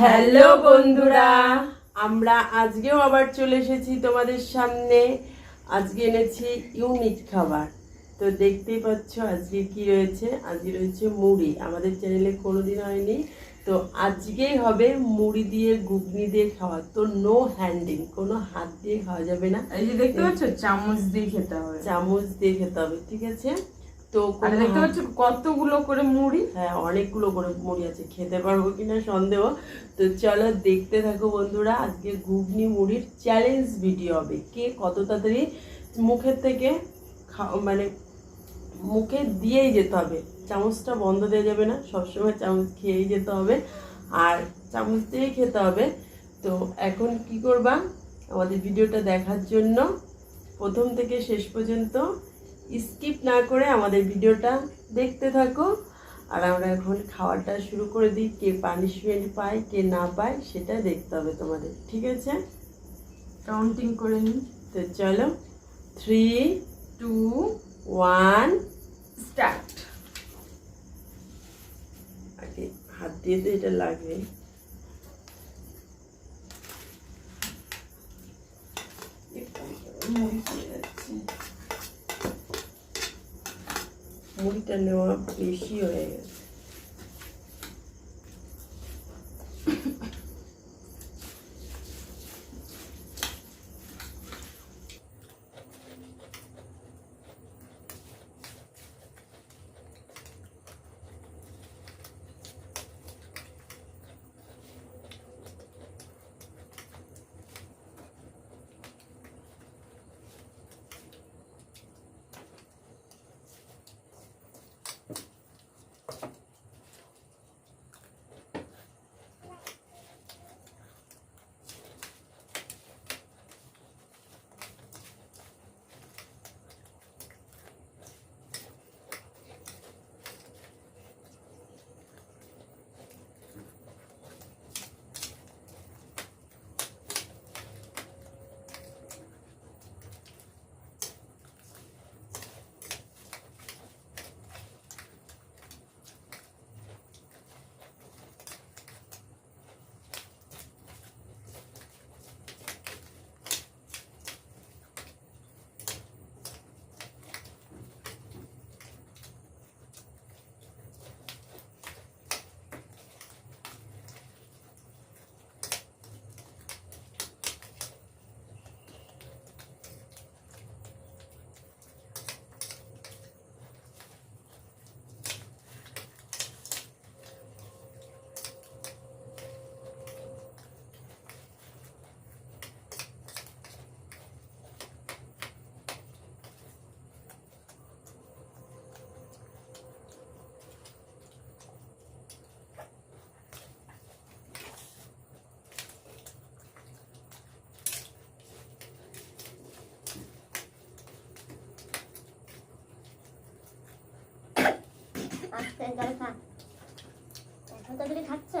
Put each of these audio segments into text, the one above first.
Hello বন্ধুরা আমরা আজকেও আবার চলে এসেছি তোমাদের সামনে। আজকে এনেছি ইউনিক খাবার। তো দেখতেই পাচ্ছ আজকে কি রয়েছে? আজকে রয়েছে মুড়ি। আমাদের চ্যানেলে কোনোদিন হয়নি। তো আজকেই হবে মুড়ি দিয়ে ঘুগনি দিয়ে খাওয়া। তো নো হ্যান্ডিং কোনো হাত দিয়ে খাওয়া যাবে না। এই যে দেখতে পাচ্ছ চামচ দিয়ে খেতে হবে। চামচ দিয়ে খেতে হবে ঠিক আছে? তো দেখতে পাচ্ছ কতগুলো করে মুড়ি? হ্যাঁ অনেকগুলো করে মুড়ি আছে খেতে পারব কিনা সন্দেহ। তো চলো দেখতে থাকো বন্ধুরা আজকে ঘুগনি মুড়ির চ্যালেঞ্জ ভিডিও হবে। কে কত তাড়াতাড়ি মুখের থেকে খা- মানে মুখে দিয়েই যেতে হবে। চামচটা বন্ধ দেওয়া যাবে না সবসময় চামচ খেয়েই যেতে হবে। আর চামচ দিয়েই খেতে হবে। তো এখন কি করবা? আমাদের ভিডিওটা দেখার জন্য প্রথম থেকে শেষ পর্যন্ত স্কিপ না করে আমাদের ভিডিওটা দেখতে থাকো। আর আমরা এখন খাওয়াটা শুরু করে দিই কে পানিশমেন্ট পায় কে না পায় সেটা দেখতে হবে তোমাদের ঠিক আছে? কাউন্টিং করে নিই। তো চলো থ্রি টু ওয়ান স্টার্ট আগে হাত দিয়ে তো এটা লাগবে। মুড়ি চলে যাচ্ছে। মুড়িটা নেওয়া বেশি হয়ে গেছে আস্তে জল খা এখন তো যদি খাচ্ছে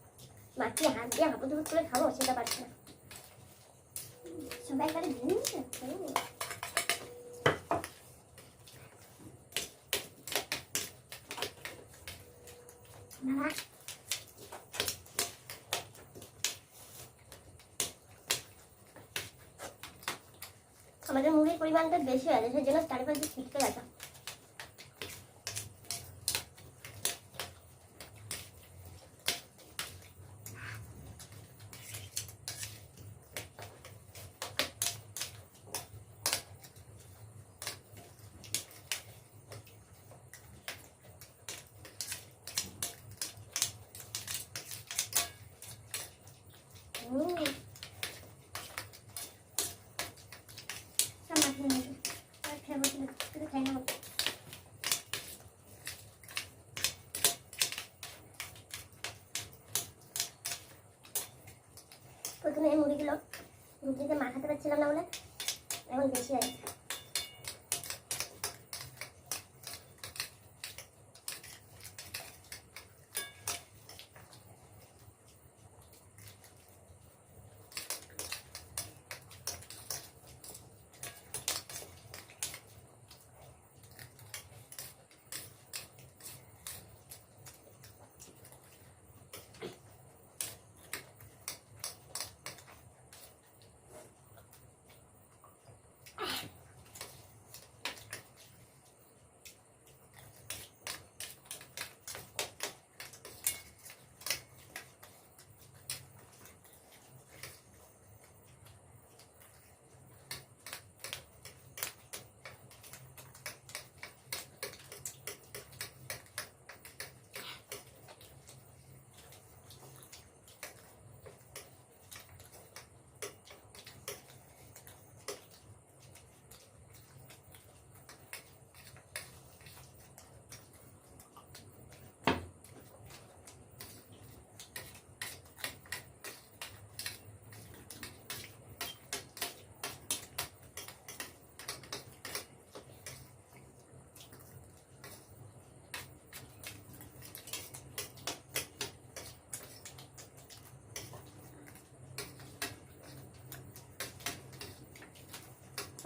হাত দিয়ে হুট করে খাব, সেটা পারছি না। সবাই একবারে আমাদের মুখের পরিমাণটা বেশি হয়ে যায় সেই জন্য চারিপাশে ছিটকে গেছে। রুটিতে মাখাতে পারছিলাম না বলে এখন বেশি আছে।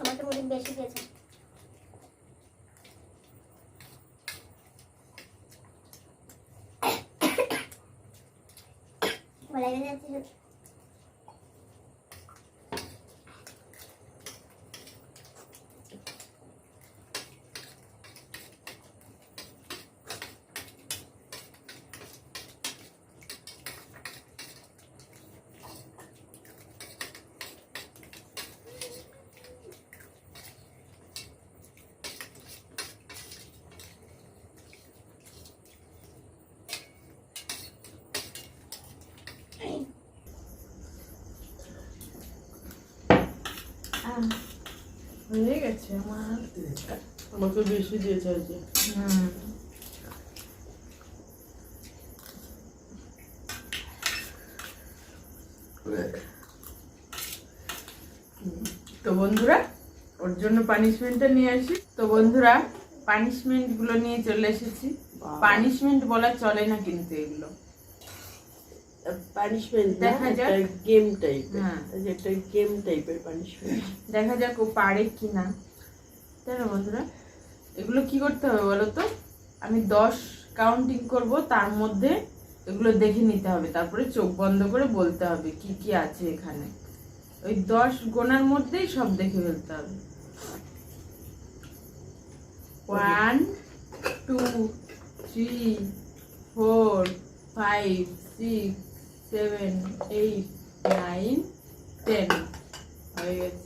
আমার তো মুড়ি বেশি দিয়েছে বলা যাচ্ছে যে হয়ে গেছে আমার। আমাকে বেশি দিয়েছে আজকে হুম। তো বন্ধুরা ওর জন্য পানিশমেন্টটা নিয়ে আসি। তো বন্ধুরা পানিশমেন্টগুলো নিয়ে চলে এসেছি। পানিশমেন্ট বলা চলে না কিন্তু এগুলো। পানিশমেন্ট দেখা যাক। গেম টাইপের হ্যাঁ। একটা গেম টাইপের পানিশমেন্ট দেখা যাক ও পারে কি না তাই না বন্ধুরা এগুলো কি করতে হবে বলো তো? আমি দশ কাউন্টিং করব তার মধ্যে এগুলো দেখে নিতে হবে। তারপরে চোখ বন্ধ করে বলতে হবে কি কি আছে এখানে। ওই দশ গোনার মধ্যেই সব দেখে ফেলতে হবে। One two three four five six seven eight nine ten হয়ে গেছে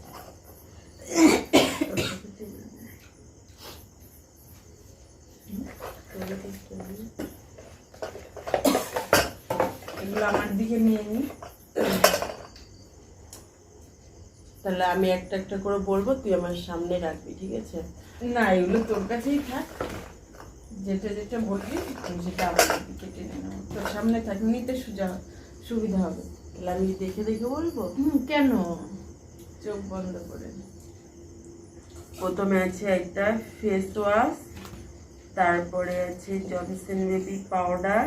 এগুলো আমার দিকে নিয়ে নি তাহলে আমি একটা একটা করে বলব তুই আমার সামনে রাখবি ঠিক আছে? না এগুলো তোর কাছেই থাক। যেটা যেটা বলবি সেটা আমার দিকে টেনে নেব তোর সামনে থাক নিতে সুজা। সুবিধা হবে। তাহলে আমি দেখে দেখে বলব? কেন? চোখ বন্ধ করে। প্রথমে আছে একটা ফেস ওয়াশ তারপরে আছে জনসন বেবি পাউডার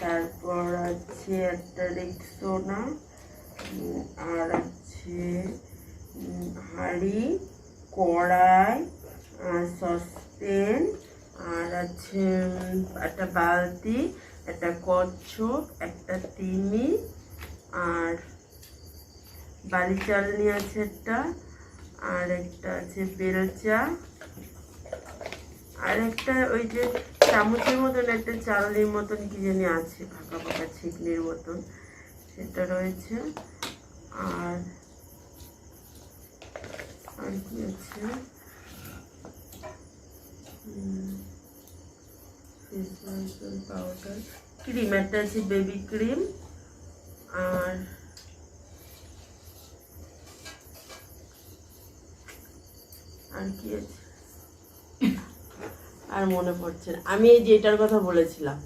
তারপর আছে একটা রেক্সোনা আর আছে হাঁড়ি কড়াই আর সসপ্যান আর আছে একটা বালতি একটা কচ্ছপ, একটা তিমি, আর বালি চালনি আছে একটা, আর একটা আছে বেলচা, আর একটা ওই যে চামচের মতন, একটা চালনির মতন কি জানি আছে, ফাঁকা ফাঁকা ছিকনির মতন, সেটা রয়েছে, আর আর কি আছে? পাউডার ক্রিম একটা আছে বেবি ক্রিম আর আর কি আছে? আর মনে পড়ছে না। আমি এই যে এটার কথা বলেছিলাম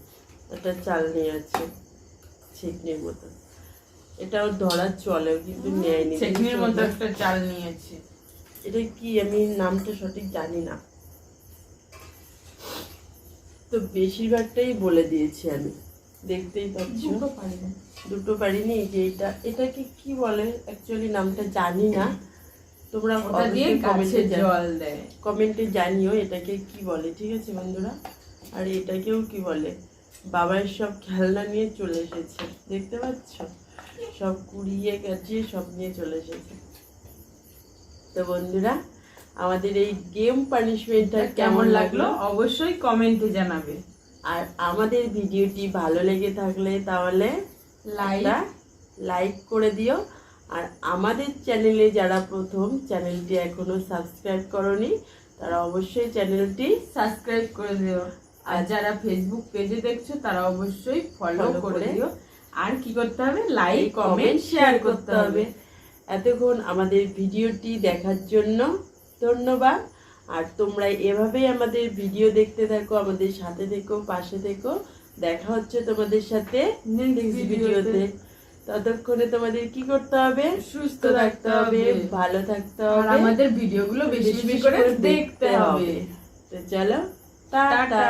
একটা চালনি আছে ছিকনির মতো। এটাও ধরার চলেও কিন্তু নেয়নি। চেকনির মতো একটা চাল নিয়েছি এটা কি আমি নামটা সঠিক জানি না। তো বেশিরভাগটাই বলে দিয়েছি আমি। দেখতেই পাচ্ছ? দুটো পারি না। দুটো পারিনি যে এটা এটাকে কি বলে? অ্যাকচুয়ালি নামটা জানি না। তোমরা গাছে জল দেয়। কমেন্টে জানিও এটাকে কি বলে ঠিক আছে বন্ধুরা? আর এটাকেও কি বলে? বাবার সব খেলনা নিয়ে চলে এসেছে দেখতে পাচ্ছ? সব কুড়িয়ে গাছিয়ে সব নিয়ে চলে এসেছে। তো বন্ধুরা আমাদের এই গেম পানিশমেন্টটা কেমন লাগল? অবশ্যই কমেন্টে জানাবে। আর আমাদের ভিডিওটি ভালো লেগে থাকলে তাহলে লাইক একটা লাইক করে দিও। আর আমাদের চ্যানেলে যারা প্রথম চ্যানেলটি এখনও সাবস্ক্রাইব করনি তারা অবশ্যই চ্যানেলটি সাবস্ক্রাইব করে দিও। আর যারা ফেসবুক পেজে দেখছ তারা অবশ্যই ফলো করে দিও। আর কি করতে হবে? লাইক কমেন্ট শেয়ার করতে হবে। এতক্ষণ আমাদের ভিডিওটি দেখার জন্য ধন্যবাদ। আর তোমরা এভাবেই আমাদের ভিডিও দেখতে থাকো আমাদের সাথে থেকো পাশে থেকো। দেখা হচ্ছে তোমাদের সাথে ভিডিওতে। ততক্ষণে তোমাদের কি করতে হবে? সুস্থ থাকতে হবে ভালো থাকতে হবে। আমাদের ভিডিওগুলো বেশি বেশি করে দেখতে হবে। তো চলো টাটা।